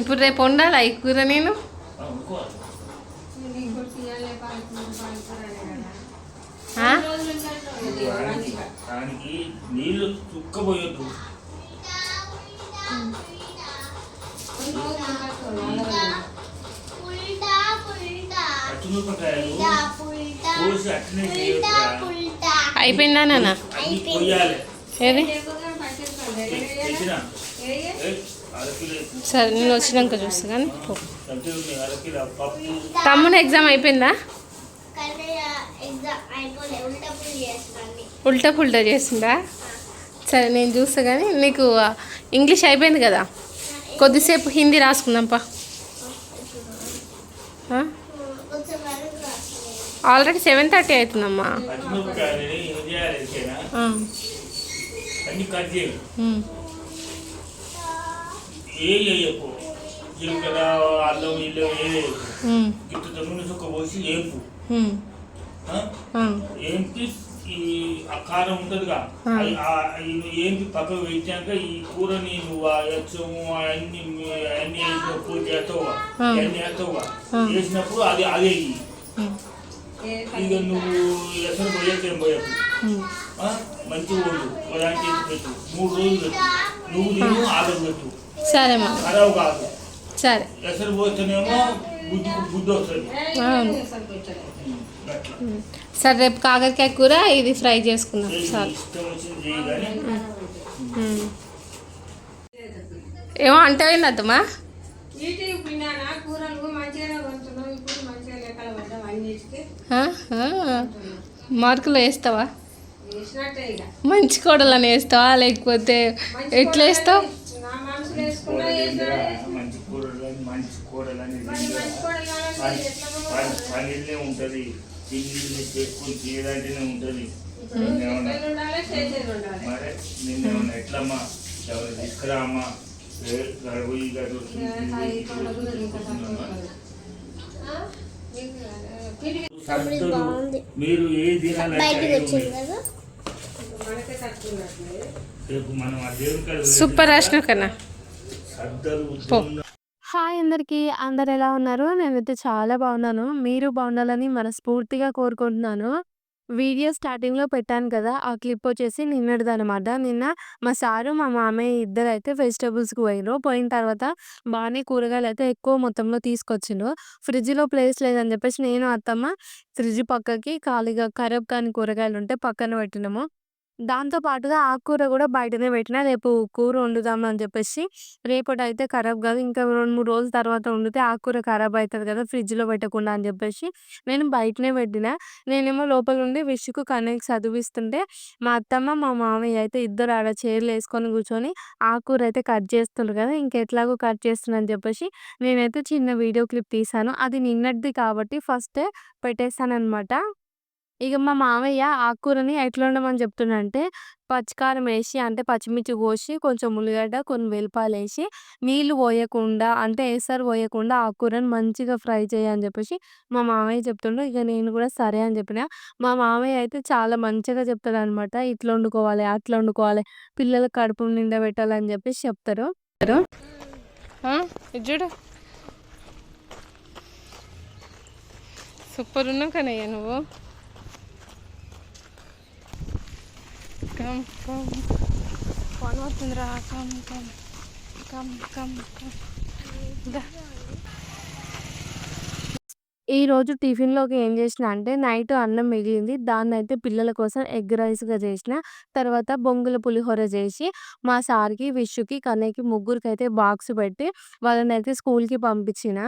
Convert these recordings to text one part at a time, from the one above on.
ఇప్పుడు రేపు వండాలా ఈ కూర నేను? నీళ్ళు చుక్కబోయొద్దు. అయిపోయిందా నాన్న? ఏది? సరే నేను వచ్చినాక చూస్తా కానీ తమ్ముని ఎగ్జామ్ అయిపోయిందా? కానీ ఎగ్జామ్ అయిపోలే ఉల్టా పుల్టా చేసిందా సరే నేను చూస్తా కానీ నీకు ఇంగ్లీష్ అయిపోయింది కదా? కొద్దిసేపు హిందీ రాసుకుందాంపా ఆల్రెడీ సెవెన్ థర్టీ అవుతుందమ్మా. అన్ని ఏ వేయకు జీలకర్ర అల్లం ఇల్లం ఏ వేయకు ఉమ్, గిట్ట నూనె చుక్క పోసి? ఆ, ఏంటి? ఈ ఆ కారం ఉంటుందిగా. ఏంటి పక్కకు వేయించాక ఈ కూరని నువ్వు ఎచ్చము అన్ని అన్ని కూర చేస్తావుగా. అన్ని వేస్తావుగా. వేసినప్పుడు అది అదే ఇక నువ్వు ఎసరు పోయేకేం పోయకు. ఉదాహరణ చేసి పెట్టు. మూడు రోజులు పెట్టు. నువ్వు తిను ఆర్డర్ పెట్టు. సరే. మా సరే అవును. సరే రేపు కాకరకాయ కూర ఇది ఫ్రై కానీ ఉమ్. ఏమో అంటే? ఆ. మార్కులు వేస్తావా? మంచి కోడలని వేస్తావా? లేకపోతే ఎట్లా వేస్తావు? వేసుకున్నా కూరలు? మంచి మంచి. మంచి కూరలు కావాలి? పనిలో ఉంటది తిండి చేసుకుని చేయడానికినే ఉంటది మరి నిన్నేమన్నా ఎట్లమ్మా ఎవరు తీసుకురా అమ్మా ఏ గడువు ఈ గడువు ఇక హాయి కొండ కూడా ఇంకా తక్కువ ఉంటుంది. ఆ? మీకు, ఆ, పిడి- సద్దలు మీరు ఏ దినాలు సూపర్ రాసిన కన్నా హాయ్ అందరికీ. అందరు ఎలా ఉన్నారు? నేనైతే చాలా బాగున్నాను. మీరు బాగుండాలని మనస్ఫూర్తిగా కోరుకుంటున్నాను. వీడియో స్టార్టింగ్లో పెట్టాను కదా ఆ క్లిప్ వచ్చేసి నిన్నటిది అనమాట నిన్న మా సారు మా మామయ్య ఇద్దరు అయితే వెజిటబుల్స్కి పోయినారు పోయిన తర్వాత బాగానే కూరగాయలు అయితే ఎక్కువ మొత్తంలో తీసుకొచ్చిండ్రు. ఫ్రిడ్జ్లో ప్లేస్ లేదని చెప్పేసి నేను అత్తమ్మ ఫ్రిడ్జ్ పక్కకి ఖాళీగా ఖరాబ్ కాని కూరగాయలు ఉంటే పక్కన పెట్టినాము. దాంతో పాటుగా ఆకుకూర కూడా బయటనే పెట్టిన రేపు కూర వండుదాం అని చెప్పేసి రేపటైతే ఖరాబ్ కాదు ఇంకా రెండు మూడు రోజుల తర్వాత వండితే ఆకుకూర ఖరాబ్ అవుతుంది కదా ఫ్రిడ్జ్లో పెట్టకుండా అని చెప్పేసి నేను బయటనే పెట్టిన. నేనేమో లోపల ఉండి విష్కు కన్నయ్యకి చదివిస్తుంటే మా అత్తమ్మ మా మామయ్య అయితే ఇద్దరు ఆడ చీరలు వేసుకొని కూర్చొని ఆకుకూర అయితే కట్ చేస్తుండ్రు కదా ఇంకెట్లాగో కట్ చేస్తున్నా అని చెప్పేసి నేనైతే చిన్న వీడియో క్లిప్ తీసాను అది నిన్నటిది కాబట్టి ఫస్ట్ పెట్టేస్తాను అనమాట ఇక మా మామయ్య ఆకుకూరని ఎట్లా వండమని చెప్తుండంటే పచ్చికారం వేసి అంటే పచ్చిమిర్చి కోసి కొంచెం ఉల్లిగడ్డ కొన్ని వెల్లిపాయలు వేసి నీళ్ళు పోయకుండా అంటే ఎసరు పోయకుండా ఆకుకూరని మంచిగా ఫ్రై చేయని చెప్పేసి మా మామయ్య చెప్తుండ్రు ఇక నేను కూడా సరే అని చెప్పిన. మా మామయ్య అయితే చాలా మంచిగా చెప్తాడు అనమాట ఇట్లా వండుకోవాలి అట్లా వండుకోవాలి పిల్లలకు కడుపు నిండా పెట్టాలని చెప్పేసి చెప్తారు. చూడు. సూపర్ ఉన్నావు కనయ్య నువ్వు. కమ్ కమ్ ఫోన్ వస్తుందిరా come come come come come ఈ ఈరోజు టిఫిన్‌లోకి ఏం చేసినా అంటే నైట్ అన్నం మిగిలింది. దాన్నయితే పిల్లల కోసం ఎగ్ రైస్‌గా చేసిన. తర్వాత బొంగుల పులిహోర చేసి మా సార్‌కి, విష్‌కి, కన్నయ్యకి ముగ్గురికైతే బాక్స్ పెట్టి వాళ్ళని అయితే స్కూల్‌కి పంపించిన.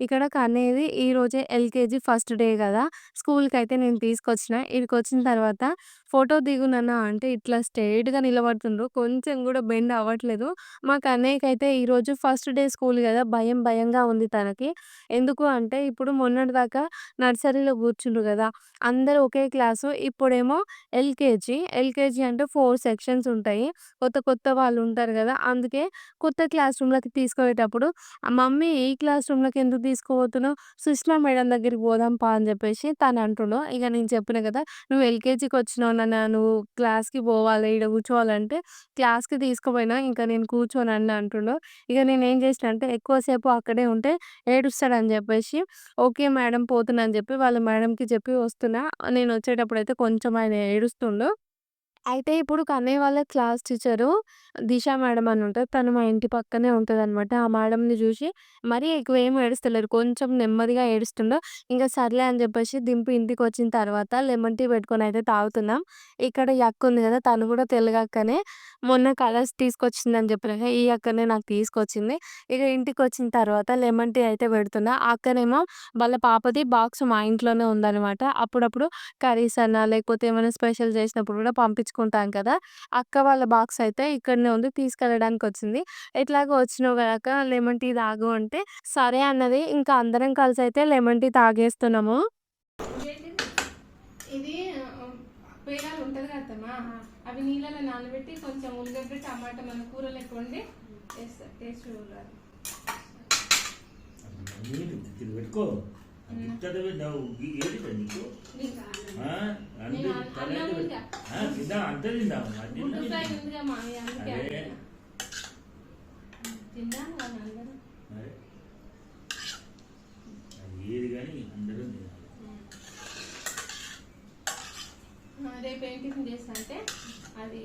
ఇక్కడ కన్నయ్యది ఈరోజే ఎల్‌కేజీ ఫస్ట్ డే కదా! స్కూల్కి అయితే నేను తీసుకొచ్చిన. ఈడికొచ్చిన తర్వాత ఫోటో దిగు నాన్న అంటే ఇట్లా స్ట్రెయిట్‌గా నిలబడుతుండ్రు. కొంచెం కూడా బెండ్ అవ్వట్లేదు. మాకు అనేక అయితే ఈరోజు ఫస్ట్ డే స్కూల్ కదా! భయం భయంగా ఉంది తనకి. ఎందుకు అంటే ఇప్పుడు మొన్నటిదాకా నర్సరీలో కూర్చుండ్రు కదా! అందరూ ఒకే క్లాసు. ఇప్పుడేమో ఎల్‌కేజీ. ఎల్‌కేజీ అంటే 4 సెక్షన్స్ ఉంటాయి. కొత్త కొత్త వాళ్ళు ఉంటారు కదా! అందుకే కొత్త క్లాస్ రూమ్‌లోకి తీసుకుపోయేటప్పుడు మమ్మీ ఈ క్లాస్ రూమ్‌లోకి ఎందుకు తీసుకుపోతున్నావు? సుష్మా మేడం దగ్గరికి పోదాం పా అని చెప్పేసి తను అంటుండు. ఇక నేను చెప్పిన కదా! నువ్వు ఎల్‌కేజీకి వచ్చినావు నువ్వు క్లాస్‌కి పోవాలి. ఈడ కూర్చోవాలంటే" క్లాస్‌కి తీసుకుపోయినా ఇంకా నేను కూర్చోనని అంటుండు. ఇక నేనేం చేసినా అంటే ఎక్కువ సేపు అక్కడే ఉంటే ఏడుస్తాడని చెప్పేసి "ఓకే మేడం పోతున్నా" అని చెప్పి వాళ్ళ మేడంకి చెప్పి వస్తున్నా. నేను వచ్చేటప్పుడైతే కొంచెం ఆయన ఏడుస్తుండు. అయితే ఇప్పుడు కన్నయ్య వాళ్ళ క్లాస్ టీచరు దిశ మేడం అని ఉంటుంది తను మా ఇంటి పక్కనే ఉంటదనమాట. ఆ మేడంని చూసి మరీ ఎక్కువ ఏం ఏడుస్తలేరు. కొంచెం నెమ్మదిగా ఏడుస్తుండో ఇంకా సర్లే అని చెప్పేసి దింపి ఇంటికొచ్చిన తర్వాత లెమన్ టీ పెట్టుకొని అయితే తాగుతున్నాం. ఇక్కడ ఈ అక్క ఉంది కదా! తను కూడా తెలుగు మొన్న కలర్స్ తీసుకొచ్చిందని అని చెప్పినాక ఈ అక్కనే నాకు తీసుకొచ్చింది. ఇక ఇంటికి వచ్చిన తర్వాత లెమన్ టీ అయితే పెడుతున్నా. ఆ అక్కనేమో వాళ్ళ పాపది బాక్స్ మా ఇంట్లోనే ఉందనమాట. అప్పుడప్పుడు కర్రీస్ అన్నా లేకపోతే ఏమైనా స్పెషల్ చేసినప్పుడు కూడా పంపించుకుంటాం కదా! అక్క వాళ్ళ బాక్స్ అయితే ఇక్కడనే ఉంది. తీసుకెళ్ళడానికొచ్చింది. ఎట్లాగో వచ్చినావు కదా అక్క లెమన్ టీ తాగు అంటే సరే అన్నది. ఇంకా అందరం కలిసైతే లెమన్ టీ తాగేస్తున్నాము. ఇదేంటిది? ఇది పేలాలు ఉంటది కదా అత్తమ్మ. అవి నీళ్ళలో నానబెట్టి కొంచెం ఉల్లిగడ్డ, టమాటా మన కూర లెక్క వండి వేస్తా. టేస్ట్ చూడాలి. ఇత్తడి నువ్వు నీకు? తిందాం? అంతే అది. అదే. ఏది కానీ అందరూ తినాలి. రేపు ఏం టిఫిన్ చేస్తా అంటే అది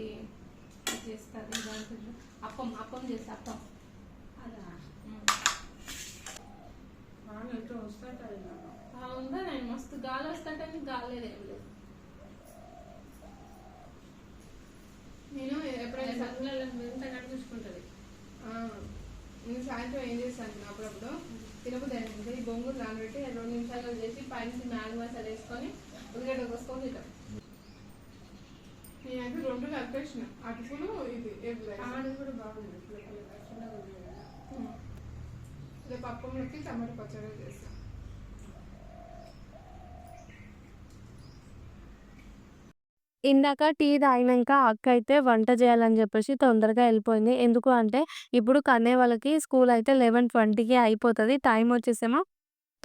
దాంట్లో అప్పం అప్పం చేస్తా అప్పం. అదా? ఉందా నేను మస్తు గాలి వస్తుంటే గాలి లేదు ఏం లేదు. నేను ఎప్పుడైనా సందులలో ఎంత చూసుకుంటుంది? నేను సాయంత్రం ఏం చేస్తాను అప్పుడప్పుడు? అయింది ఈ బొంగులు నానబెట్టి రెండు నిమిషాలు చేసి పైన మ్యాగ్ మసాలా వేసుకొని ఉల్లిగడ్డ కోసుకొని తింటాం. నేనైతే రెండు కలిపేసిన. అటుకులు ఇది ఆడు కూడా బాగుంది. పప్పు పప్పంలోకి టమాటా పచ్చడి చేస్తాం ఇందాక టీ తాగినాక అక్క అయితే వంట చేయాలని చెప్పేసి తొందరగా వెళ్ళిపోయింది. ఎందుకు అంటే ఇప్పుడు కన్నే వాళ్ళకి స్కూల్ అయితే 11:20కి అయిపోతది. టైం వచ్చేసేమో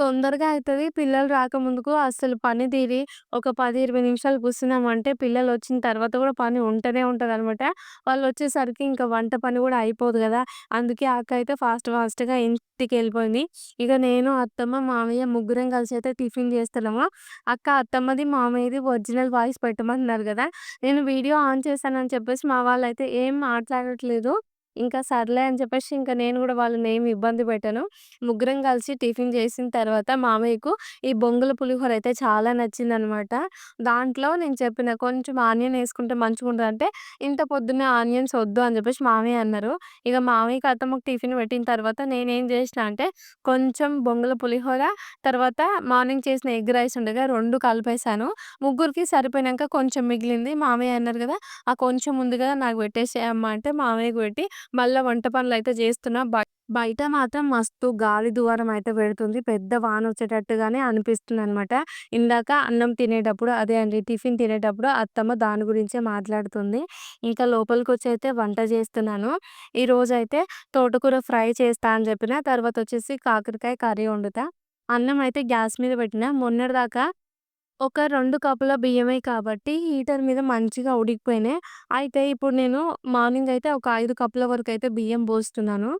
తొందరగా అవుతుంది పిల్లలు రాకముందుకు అసలు పని తీరి ఒక పది ఇరవై నిమిషాలు కూర్చున్నామంటే పిల్లలొచ్చిన తర్వాత కూడా పని ఉంటనే ఉంటదనమాట. వాళ్ళొచ్చేసరికి ఇంకా వంట పని కూడా అయిపోదు కదా! అందుకే అక్క అయితే ఫాస్ట్ ఫాస్ట్‌గా ఇంటికి వెళ్ళిపోయింది ఇక నేను, అత్తమ్మ, మామయ్య ముగ్గురం కలిసి అయితే టిఫిన్ చేస్తున్నాము. అక్క అత్తమ్మది, మామయ్యది ఒరిజినల్ వాయిస్ పెట్టమన్నారు కదా! నేను వీడియో ఆన్ చేశానని చెప్పేసి మా వాళ్ళైతే ఏం మాట్లాడట్లేదు. ఇంకా సర్లే అని చెప్పేసి ఇంక నేను కూడా వాళ్ళని ఏమి ఇబ్బంది పెట్టను. ముగ్గురం కలిసి టిఫిన్ చేసిన తర్వాత మామయ్యకు ఈ బొంగుల పులిహోర అయితే చాలా నచ్చిందనమాట. దాంట్లో నేను చెప్పిన కొంచెం ఆనియన్ వేసుకుంటే మంచిగా ఉంటుంది అంటే ఇంత పొద్దున్నే ఆనియన్స్ వద్దు అని చెప్పేసి మామయ్య అన్నారు. ఇక మామయ్యకి, అత్తమ్మకి టిఫిన్ పెట్టిన తర్వాత నేనేం చేసినా అంటే కొంచెం బొంగుల పులిహోర, తర్వాత మార్నింగ్ చేసిన ఎగ్ రైస్ ఉండగా రెండు కలిపేశాను ముగ్గురికి సరిపోయినాక కొంచెం మిగిలింది. మామయ్య అన్నారు కదా! "ఆ కొంచెం ఉంది కదా! నాకు పెట్టేసేయమ్మ అంటే మామయ్యకు పెట్టి మళ్ళీ వంట పనులు అయితే చేస్తున్నా. బయట మాత్రం మస్తు గాలి దూరం అయితే పెడుతుంది. పెద్ద వాన వచ్చేటట్టుగానే అనిపిస్తుంది అనమాట ఇందాక అన్నం తినేటప్పుడు అదే అండి టిఫిన్ తినేటప్పుడు అత్తమ్మ దాని గురించే మాట్లాడుతుంది. ఇంకా లోపలికి వచ్చి అయితే వంట చేస్తున్నాను. ఈరోజైతే తోటకూర ఫ్రై చేస్తా అని చెప్పిన. తర్వాత వచ్చేసి కాకరకాయ కర్రీ వండుతా. అన్నం అయితే గ్యాస్ మీద పెట్టిన మొన్నటిదాకా ఒక 2 కప్పుల బియ్యమే కాబట్టి హీటర్ మీద మంచిగా ఉడికిపోయినాయి. అయితే ఇప్పుడు నేను మార్నింగ్ అయితే ఒక 5 కప్పుల వరకైతే బియ్యం పోస్తున్నాను.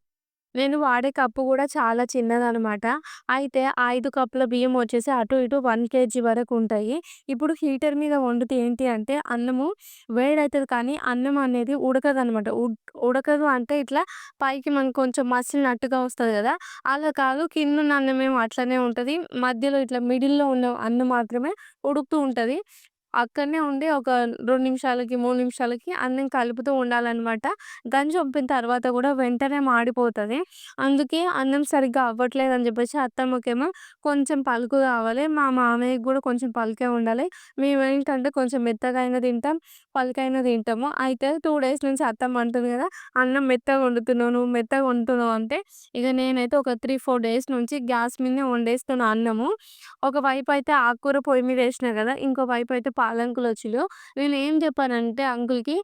నేను వాడే కప్పు కూడా చాలా చిన్నదనమాట. అయితే ఐదు కప్పుల బియ్యం వచ్చేసి అటు ఇటు వన్ కేజీ వరకు ఉంటాయి. ఇప్పుడు హీటర్ మీద వండితే ఏంటి అంటే అన్నము వేడవుతుంది కానీ అన్నం అనేది ఉడకదనమాట. ఉడ్ ఉడకదు అంటే ఇట్లా పైకి మనకు కొంచెం మసిలినట్టుగా వస్తుంది కదా! అలా కాదు కింద ఉన్న అన్నం ఏమో అట్లనే ఉంటుంది మధ్యలో ఇట్లా మిడిల్‌లో ఉన్న అన్నం మాత్రమే ఉడుకుతూ ఉంటుంది అక్కడనే ఉండి ఒక రెండు నిమిషాలకి, మూడు నిమిషాలకి అన్నం కలుపుతూ ఉండాలన్నమాట గంజి వంపిన తర్వాత కూడా వెంటనే మాడిపోతుంది అందుకే అన్నం సరిగ్గా అవ్వట్లేదని చెప్పేసి అత్తమ్మకేమో కొంచెం పలుకు కావాలి. మా మామయ్యకి కూడా కొంచెం పలుకే ఉండాలి. మేమేంటంటే కొంచెం మెత్తగా అయినా తింటాం, పలుకైనా తింటాము. అయితే టూ డేస్ నుంచి అత్తమ్మ అంటుంది కదా! "అన్నం మెత్తగా వండుతున్నావు, నువ్వు మెత్తగా వండుతున్నావు" అంటే ఇక నేనైతే ఒక 3, 4 డేస్ నుంచి గ్యాస్ మీదనే వండేస్తున్నాను అన్నము. ఒకవైపు అయితే ఆకుకూర పొయ్యి మీద వేసిన కదా! ఇంకో వైపు అయితే పాలంకులు వచ్చిండ్రు. నేను ఏం చెప్పానంటే అంకుల్‌కి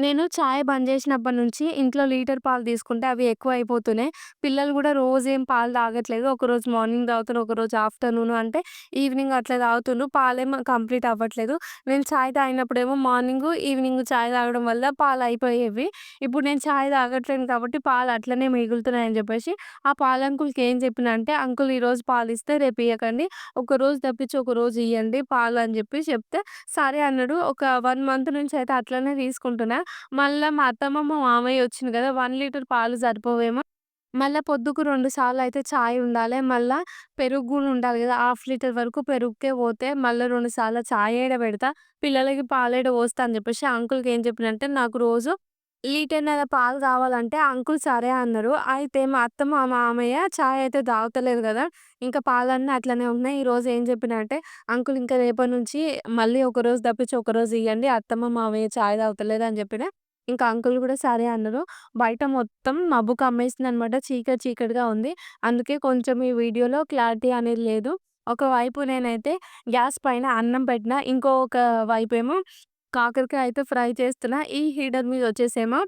నేను చాయ్ బంద్ చేసినప్పటి నుంచి ఇంట్లో లీటర్ పాలు తీసుకుంటే అవి ఎక్కువ అయిపోతున్నాయి. పిల్లలు కూడా రోజు ఏం పాలు తాగట్లేదు. ఒకరోజు మార్నింగ్ తాగుతున్నారు. ఒకరోజు ఆఫ్టర్‌నూన్ అంటే ఈవినింగ్ అట్లా తాగుతున్నాను పాలు ఏమో కంప్లీట్ అవ్వట్లేదు. నేను చాయ్ తాగినప్పుడేమో మార్నింగ్ ఈవినింగ్ చాయ్ తాగడం వల్ల పాలు అయిపోయేవి. ఇప్పుడు నేను చాయ్ తాగట్లేను కాబట్టి పాలు అట్లనే మిగులుతున్నాయని చెప్పేసి ఆ పాల అంకుల్‌కి ఏం చెప్పిన అంటే, "అంకుల్ ఈరోజు ఇస్తే రేపు ఇయ్యకండి. ఒకరోజు తప్పించి ఒకరోజు ఇవ్వండి పాలు" అని చెప్పి చెప్తే సరే అన్నాడు. ఒక వన్ మంత్ నుంచి అయితే అట్లనే తీసుకుంటున్నా. మళ్ళా మా అత్తమ్మ, మా మామయ్య వచ్చిండు కదా! వన్ లీటర్ పాలు సరిపోవేమో మళ్ళా పొద్దుకు రెండు సార్లు అయితే చాయ్ ఉండాలి మళ్ళా పెరుగు కూడా ఉండాలి కదా! హాఫ్ లీటర్ వరకు పెరుగుకే పోతే మళ్ళా రెండు సార్లు చాయ్ ఏడ పెడతా? పిల్లలకి పాలు ఏడ పోస్తా అని చెప్పేసి అంకుల్‌కి ఏం చెప్పినంటే "నాకు రోజు లీటర్‌న్నర పాలు కావాలంటే" అంకుల్ సరే అన్నారు. అయితే మా అత్తమ్మ, మా మామయ్య చాయ్ అయితే తాగుతలేరు కదా! ఇంకా పాలన్నీ అట్లనే ఉన్నాయి. ఈరోజు ఏం చెప్పినా అంటే, "అంకుల్ ఇంకా రేపటి నుంచి మళ్ళీ ఒకరోజు తప్పించి ఒకరోజు ఇయ్యండి. అత్తమ్మ, మామయ్య చాయ్ తాగుతలేరు" అని చెప్పినా. ఇంకా అంకుల్ కూడా సరే అన్నారు. బయట మొత్తం మబ్బు కమ్మేసిందనమాట. చీకటి చీకటిగా ఉంది. అందుకే కొంచెం ఈ వీడియోలో క్లారిటీ అనేది లేదు. ఒకవైపు నేనైతే గ్యాస్ పైన అన్నం పెట్టినా. ఇంకొక వైపేమో కాకరకాయ అయితే ఫ్రై చేస్తున్నా. ఈ హీటర్ మీద వచ్చేసేమో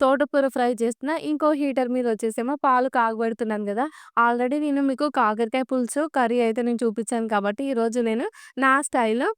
తోటకూర ఫ్రై చేస్తున్నా. ఇంకో హీటర్ మీద వచ్చేసేమో పాలు కాగబెడుతున్నాను కదా! ఆల్రెడీ నేను మీకు కాకరకాయ పులుసు, కర్రీ అయితే నేను చూపించాను కాబట్టి ఈరోజు నేను నా స్టైల్‌లో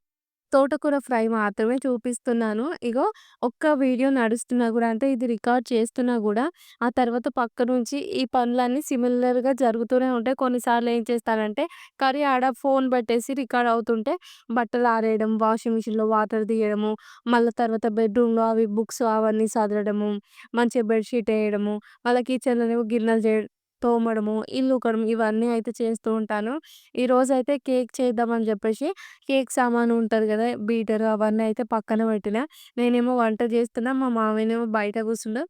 తోటకూర ఫ్రై మాత్రమే చూపిస్తున్నాను. ఇగో ఒక్క వీడియో నడుస్తున్నా కూడా అంటే ఇది రికార్డ్ చేస్తున్నా కూడా ఆ తర్వాత పక్క నుంచి ఈ పనులన్నీ సిమిలర్‌గా జరుగుతూనే ఉంటాయి. కొన్నిసార్లు ఏం చేస్తానంటే కర్రీ ఆడ ఫోన్ పెట్టేసి రికార్డ్ అవుతుంటే బట్టలు ఆరేయడం, వాషింగ్ మిషన్‌లో వాటర్ తీయడము, మళ్ళా తర్వాత బెడ్‌రూమ్‌లో అవి బుక్స్ అవన్నీ చదవడము మంచిగా బెడ్‌షీట్ వేయడము మళ్ళా కిచెన్లో గిన్నెలు చేయడం తోమడము, ఇల్లు ఇవన్నీ అయితే చేస్తూ ఉంటాను. ఈరోజైతే కేక్ చేద్దామని చెప్పేసి కేక్ సామాను ఉంటది కదా! బీటరు అవన్నీ అయితే పక్కన పెట్టినా. నేనేమో వంట చేస్తున్నా. మా మామయ్యనేమో బయట కూర్చుండు.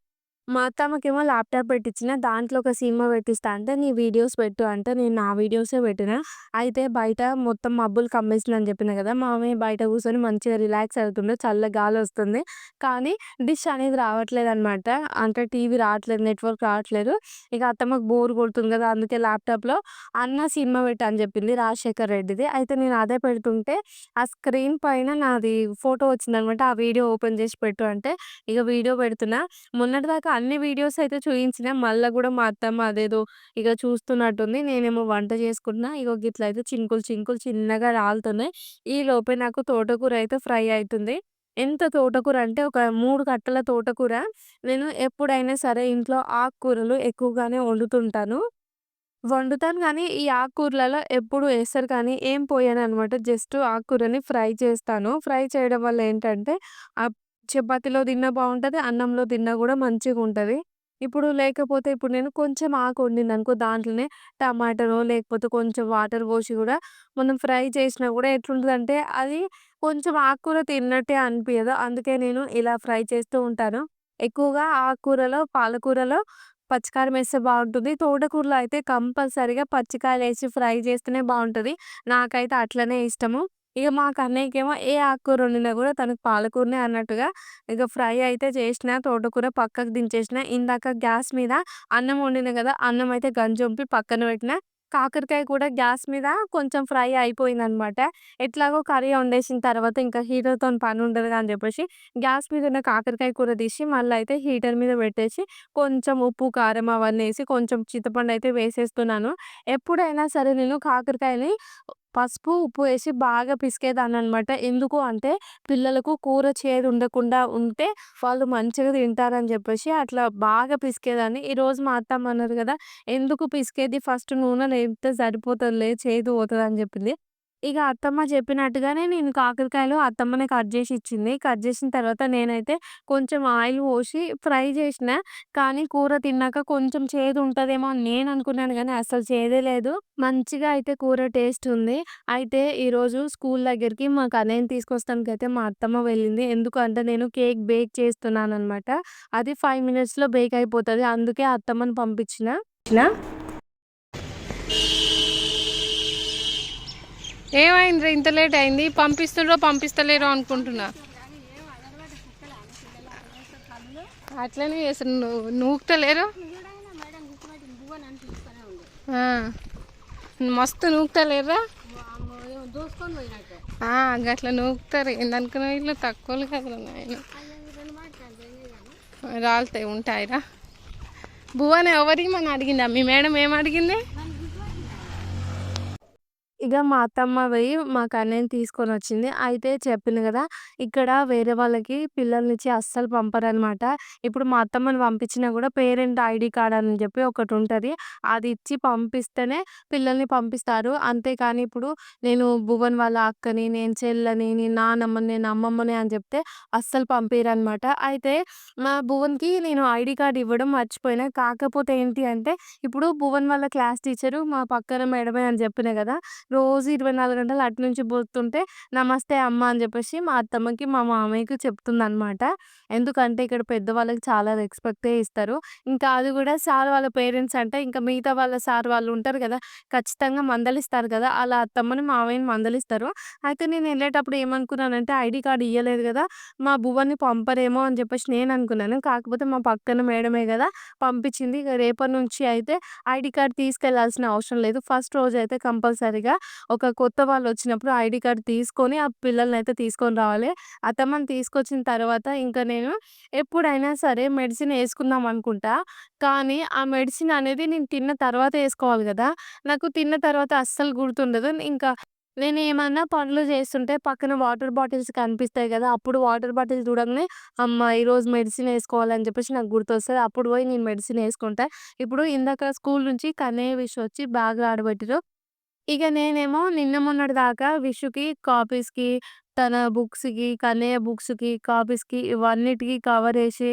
మా అత్తమ్మకేమో ల్యాప్‌టాప్ పెట్టించిన. దాంట్లో ఒక సినిమా పెట్టిస్తా అంటే, "నీ వీడియోస్ పెట్టు" అంటే నేను నా వీడియోసే పెట్టిన అయితే బయట మొత్తం మబ్బులు కమ్మేసిందని చెప్పిన కదా! మామయ్య బయట కూర్చొని మంచిగా రిలాక్స్ అవుతుండే చల్ల గాలి వస్తుంది కానీ డిష్ అనేది రావట్లేదనమాట. అంటే టీవీ రావట్లేదు. నెట్‌వర్క్ రావట్లేదు. ఇక అత్తమ్మకి బోర్ కొడుతుంది కదా! అందుకే ల్యాప్‌టాప్‌లో 'అన్న' సినిమా పెట్టు అని చెప్పింది. రాజశేఖర్ రెడ్డిది. అయితే నేను అదే పెడుతుంటే ఆ స్క్రీన్ పైన నాది ఫోటో వచ్చిందనమాట. ఆ వీడియో ఓపెన్ చేసి పెట్టు అంటే ఇక వీడియో పెడుతున్నా. మొన్నటిదాకా అన్ని వీడియోస్ అయితే చూయించిన. మళ్ళీ కూడా మా అత్తమ్మ అదేదో ఇక చూస్తున్నట్టుంది. నేనేమో వంట చేసుకుంటున్నా. ఇగో గిట్లయితే చింకులు చింకులు చిన్నగా రాలుతున్నాయి. ఈ లోపే నాకు తోటకూర అయితే ఫ్రై అవుతుంది ఎంత తోటకూర అంటే ఒక మూడు కట్టల తోటకూర. నేను ఎప్పుడైనా సరే ఇంట్లో ఆకుకూరలు ఎక్కువగానే వండుతుంటాను. వండుతాను కానీ ఈ ఆకుకూరలలో ఎప్పుడు వేస్తారు కానీ ఏం పోయననమాట. జస్ట్ ఆకుకూరని ఫ్రై చేస్తాను. ఫ్రై చేయడం వల్ల ఏంటంటే చపాతీలో తిన్నా బాగుంటుంది అన్నంలో తిన్నా కూడా మంచిగా ఉంటుంది ఇప్పుడు లేకపోతే ఇప్పుడు నేను కొంచెం ఆకు వండిందనుకో దాంట్లోనే టమాటానో లేకపోతే కొంచెం వాటర్ పోసి కూడా మనం ఫ్రై చేసినా కూడా ఎట్లుంటుందంటే అది కొంచెం ఆకుకూర తిన్నట్టే అనిపించదు అందుకే నేను ఇలా ఫ్రై చేస్తూ ఉంటాను. ఎక్కువగా ఆకుకూరలో, పాలకూరలో పచ్చికారం వేస్తే బాగుంటుంది తోటకూరలో అయితే కంపల్సరీగా పచ్చికాయలేసి ఫ్రై చేస్తేనే బాగుంటుంది నాకైతే అట్లనే ఇష్టము. ఇక మా కన్నయ్యకేమో ఏ ఆకుకూర వండినా కూడా తనకు పాలకూరనే అన్నట్టుగా ఇక ఫ్రై అయితే చేసినా. తోటకూర పక్కకు దించేసిన ఇందాక గ్యాస్ మీద అన్నం వండిన కదా! అన్నం అయితే గంజొంపి పక్కన పెట్టిన కాకరకాయ కూడా గ్యాస్ మీద కొంచెం ఫ్రై అయిపోయిందనమాట. ఎట్లాగో కర్రీ వండేసిన తర్వాత ఇంకా హీటర్తో పని ఉండదు అని చెప్పేసి గ్యాస్ మీద ఉన్న కాకరకాయ కూర తీసి మళ్ళీ అయితే హీటర్ మీద పెట్టేసి కొంచెం ఉప్పు, కారం అవన్నీ వేసి కొంచెం చింతపండు అయితే వేసేస్తున్నాను. ఎప్పుడైనా సరే నేను కాకరకాయని పసుపు, ఉప్పు వేసి బాగా పిసికేదాన్ని అనమాట ఎందుకు అంటే పిల్లలకు కూర చేదు ఉండకుండా ఉంటే వాళ్ళు మంచిగా తింటారని చెప్పేసి అట్లా బాగా పిసికేదాన్ని. ఈరోజు మా అత్తమ్మ అన్నారు కదా! "ఎందుకు పిసికేది ఫస్ట్ నూనె లేపితే సరిపోతుందిలే చేదు పోతదని" చెప్పింది. ఇక అత్తమ్మ చెప్పినట్టుగానే నేను కాకరకాయలు అత్తమ్మనే కట్ చేసి ఇచ్చింది. కట్ చేసిన తర్వాత నేనైతే కొంచెం ఆయిల్ పోసి ఫ్రై చేసినా. కానీ కూర తిన్నాక కొంచెం చేదు ఉంటదేమో అని నేను అనుకున్నాను కానీ అస్సలు చేదే లేదు. మంచిగా అయితే కూర టేస్ట్ ఉంది. అయితే ఈరోజు స్కూల్ దగ్గరికి మా కన్నయ్యని తీసుకొస్తానికైతే మా అత్తమ్మ వెళ్ళింది. ఎందుకంటే నేను కేక్ బేక్ చేస్తున్నాననమాట. అది ఫైవ్ మినిట్స్‌లో బేక్ అయిపోతది. అందుకే అత్తమ్మని పంపించిన. ఏమైందిరా? ఇంత లేట్ అయింది? పంపిస్తుండ్రో పంపిస్తలేరో అనుకుంటున్నా. అట్లనే చేస్తారు నువ్వు నూకుతలేరు? మస్తు నూకుతలేరా? అట్లా నూకుతారు. ఏందనుకున్నా వీళ్ళు తక్కువలు కదా ఆయన రాలుతాయి ఉంటాయిరా. భువన్ ఎవరి మన అడిగిందా? మీ మేడం ఏం అడిగింది? ఇక మా అత్తమ్మ పోయి మా కన్నయ్యని తీసుకొని వచ్చింది. అయితే చెప్పిన కదా ఇక్కడ వేరే వాళ్ళకి పిల్లల్నిచ్చి అస్సలు పంపరనమాట. ఇప్పుడు మా అత్తమ్మని పంపించినా కూడా పేరెంట్ ఐడి కార్డ్ అని చెప్పి ఒకటి ఉంటుంది అది ఇచ్చి పంపిస్తేనే పిల్లల్ని పంపిస్తారు. అంతేకాని ఇప్పుడు నేను భువన్ వాళ్ళ అక్కని, నేను చెల్లని, నేను నానమ్మని, నేను అమ్మమ్మని అని చెప్తే అస్సలు పంపియరనమాట. అయితే మా భువన్‌కి నేను ఐడి కార్డ్ ఇవ్వడం మర్చిపోయినా. కాకపోతే ఏంటి అంటే ఇప్పుడు భువన్ వాళ్ళ క్లాస్ టీచరు మా పక్కన మేడమే అని చెప్పిన కదా రోజు 24 గంటలు అటు నుంచి పోతుంటే నమస్తే అమ్మ అని చెప్పేసి మా అత్తమ్మకి, మా మామయ్యకి చెప్తుందనమాట. ఎందుకంటే ఇక్కడ పెద్దవాళ్ళకి చాలా రెస్పెక్టే ఇస్తారు. ఇంకా అది కూడా సార్ వాళ్ళ పేరెంట్స్ అంటే ఇంకా మిగతా వాళ్ళ సార్ వాళ్ళు ఉంటారు కదా ఖచ్చితంగా మందలిస్తారు కదా అలా అత్తమ్మని, మామయ్యని మందలిస్తారు. అయితే నేను వెళ్ళేటప్పుడు ఏమనుకున్నానంటే ఐడి కార్డు ఇయ్యలేదు కదా మా బువ్వని పంపరేమో అని చెప్పేసి నేను అనుకున్నాను. కాకపోతే మా పక్కన మేడమే కదా పంపించింది. ఇక రేపటి నుంచి అయితే ఐడి కార్డ్ తీసుకెళ్ళాల్సిన అవసరం లేదు. ఫస్ట్ రోజైతే కంపల్సరీగా ఒక కొత్త వాళ్ళు వచ్చినప్పుడు ఐడి కార్డ్ తీసుకొని ఆ పిల్లల్ని అయితే తీసుకొని రావాలి. అత్తమ్మని తీసుకొచ్చిన తర్వాత ఇంకా నేను ఎప్పుడైనా సరే మెడిసిన్ వేసుకుందాం అనుకుంటా. కానీ ఆ మెడిసిన్ అనేది నేను తిన్న తర్వాత వేసుకోవాలి కదా నాకు తిన్న తర్వాత అస్సలు గుర్తుండదు. ఇంకా నేను ఏమన్నా పనులు చేస్తుంటే పక్కన వాటర్ బాటిల్స్ కనిపిస్తాయి కదా అప్పుడు వాటర్ బాటిల్ చూడగానే అమ్మ! ఈరోజు మెడిసిన్ వేసుకోవాలని చెప్పేసి నాకు గుర్తొస్తుంది అప్పుడు పోయి నేను మెడిసిన్ వేసుకుంటా ఇప్పుడు ఇందాక స్కూల్ నుంచి కన్నయ్య, విషయం వచ్చి బ్యాగ్ ఆడబెట్టిర్రు. ఇక నేనేమో నిన్న మొన్నటి దాకా విషుకి కాపీస్‌కి, తన బుక్స్‌కి, కన్నయ్య బుక్స్‌కి, కాపీస్‌కి ఇవన్నిటికి కవరేసి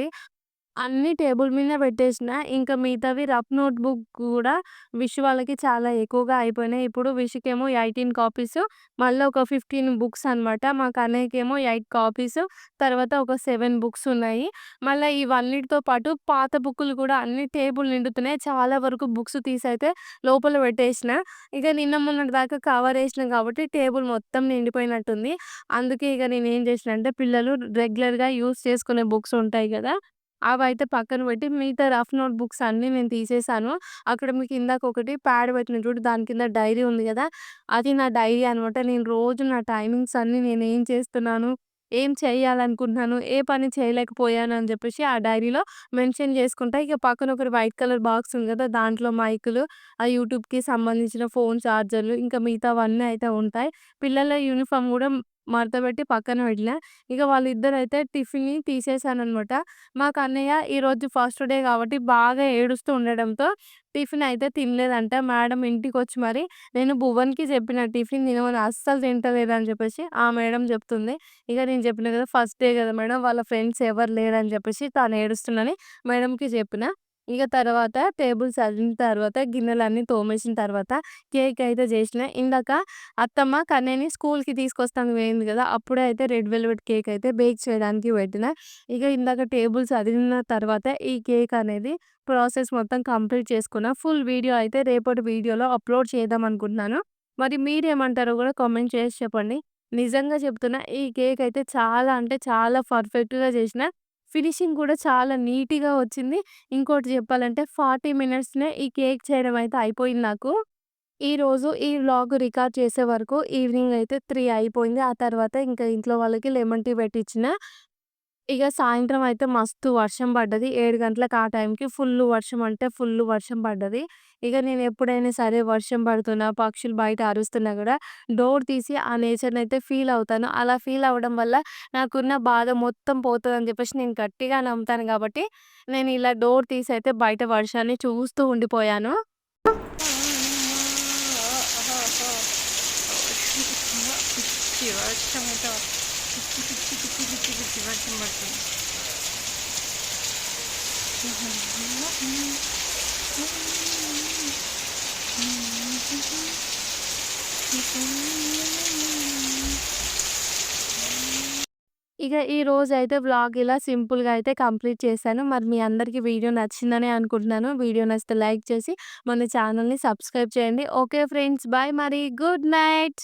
అన్నీ టేబుల్ మీదనే పెట్టేసిన. ఇంకా మిగతావి రఫ్ నోట్ బుక్ కూడా విష్ వాళ్ళకి చాలా ఎక్కువగా అయిపోయినాయి. ఇప్పుడు విష్‌కేమో 18 కాపీస్ మళ్ళా ఒక 15 బుక్స్ అనమాట. మాకు అన్నయ్యకేమో 8 కాపీస్ తర్వాత ఒక 7 బుక్స్ ఉన్నాయి. మళ్ళా ఇవన్నిటితో పాటు పాత బుక్కులు కూడా అన్ని టేబుల్ నిండుతున్నాయి. చాలా వరకు బుక్స్ తీసైతే లోపల పెట్టేసిన. ఇక నిన్న మొన్నటి దాకా కవర్ కవరేసినా కాబట్టి టేబుల్ మొత్తం నిండిపోయినట్టుంది. అందుకే ఇక నేనేం చేసినా అంటే పిల్లలు రెగ్యులర్‌గా యూజ్ చేసుకునే బుక్స్ ఉంటాయి కదా అవైతే పక్కన పెట్టి మిగతా రఫ్ నోట్ బుక్స్ అన్నీ నేను తీసేసాను. అక్కడ మీకు ఇందాక ఒకటి ప్యాడ్ పెట్టిన చూడు దాని కింద డైరీ ఉంది కదా అది నా డైరీ అనమాట. నేను రోజు నా టైమింగ్స్ అన్నీ నేను ఏం చేస్తున్నాను, ఏం చేయాలనుకుంటున్నాను, ఏ పని చేయలేకపోయాను అని చెప్పేసి ఆ డైరీలో మెన్షన్ చేసుకుంటా. ఇక పక్కన ఒకటి వైట్ కలర్ బాక్స్ ఉంది కదా దాంట్లో మైకులు, ఆ యూట్యూబ్‌కి సంబంధించిన ఫోన్ చార్జర్లు ఇంకా మిగతావన్నీ అయితే ఉంటాయి. పిల్లల యూనిఫామ్ కూడా మడతపెట్టి పక్కన పెట్టినా. ఇక వాళ్ళిద్దరైతే టిఫిన్‌ని తీసేసాననమాట. మాకు అన్నయ్య ఈరోజు ఫస్ట్ డే కాబట్టి బాగా ఏడుస్తూ ఉండడంతో టిఫిన్ అయితే తినలేదంట. మేడం ఇంటికొచ్చి మరి నేను భువన్‌కి చెప్పిన టిఫిన్ తినమని అస్సలు తింటలేదని చెప్పేసి ఆ మేడం చెప్తుంది. ఇక నేను చెప్పిన కదా ఫస్ట్ డే కదా మేడం వాళ్ళ ఫ్రెండ్స్ ఎవరు లేరని చెప్పేసి తాను ఏడుస్తుందని మేడంకి చెప్పిన. ఇక తర్వాత టేబుల్ సర్దిన తర్వాత గిన్నెలన్నీ తోమేసిన తర్వాత కేక్ అయితే చేసిన. ఇందాక అత్తమ్మ కన్నయ్యని స్కూల్‌కి తీసుకొస్తానికి పోయింది కదా అప్పుడే అయితే రెడ్ వెల్వెట్ కేక్ అయితే బేక్ చేయడానికి పెట్టిన. ఇక ఇందాక టేబుల్ సదిరిన తర్వాత ఈ కేక్ అనేది ప్రాసెస్ మొత్తం కంప్లీట్ చేసుకున్న. ఫుల్ వీడియో అయితే రేపటి వీడియోలో అప్‌లోడ్ చేద్దాం అనుకుంటున్నాను. మరి మీరేమంటారో కూడా కామెంట్ చేసి చెప్పండి. నిజంగా చెప్తున్నా ఈ కేక్ అయితే చాలా అంటే చాలా పర్ఫెక్ట్‌గా చేసిన. ఫినిషింగ్ కూడా చాలా నీట్‌గా వచ్చింది. ఇంకోటి చెప్పాలంటే 40 మినిట్స్‌నే ఈ కేక్ చేయడం అయితే అయిపోయింది నాకు. ఈరోజు ఈ వ్లాగ్ రికార్డ్ చేసే వరకు ఈవినింగ్ అయితే త్రీ అయిపోయింది. ఆ తర్వాత ఇంకా ఇంట్లో వాళ్ళకి లెమన్ టీ పెట్టించిన ఇక సాయంత్రం అయితే మస్తు వర్షం పడ్డది. ఏడు గంటలకు ఆ టైంకి ఫుల్ వర్షం అంటే ఫుల్ వర్షం పడ్డది. ఇక నేను ఎప్పుడైనా సరే వర్షం పడుతున్నా, పక్షులు బయట అరుస్తున్నా కూడా డోర్ తీసి ఆ నేచర్ని అయితే ఫీల్ అవుతాను. అలా ఫీల్ అవ్వడం వల్ల నాకున్న బాధ మొత్తం పోతుంది అని చెప్పేసి నేను గట్టిగా నమ్ముతాను కాబట్టి నేను ఇలా డోర్ తీసి అయితే బయట వర్షాన్ని చూస్తూ ఉండిపోయాను. వర్షం అయితే పిచ్చి పిచ్చి పిచ్చి పిచ్చి పిచ్చి వర్షం పడుతుంది. ఇక ఈ అయితే బ్లాగ్ ఇలా సింపుల్‌గా అయితే కంప్లీట్ చేశాను. మరి మీ అందరికీ వీడియో నచ్చిందని అనుకుంటున్నాను. వీడియో నచ్చితే లైక్ చేసి మన ఛానల్ని సబ్స్క్రైబ్ చేయండి. ఓకే ఫ్రెండ్స్ బాయ్ మరి. Good night.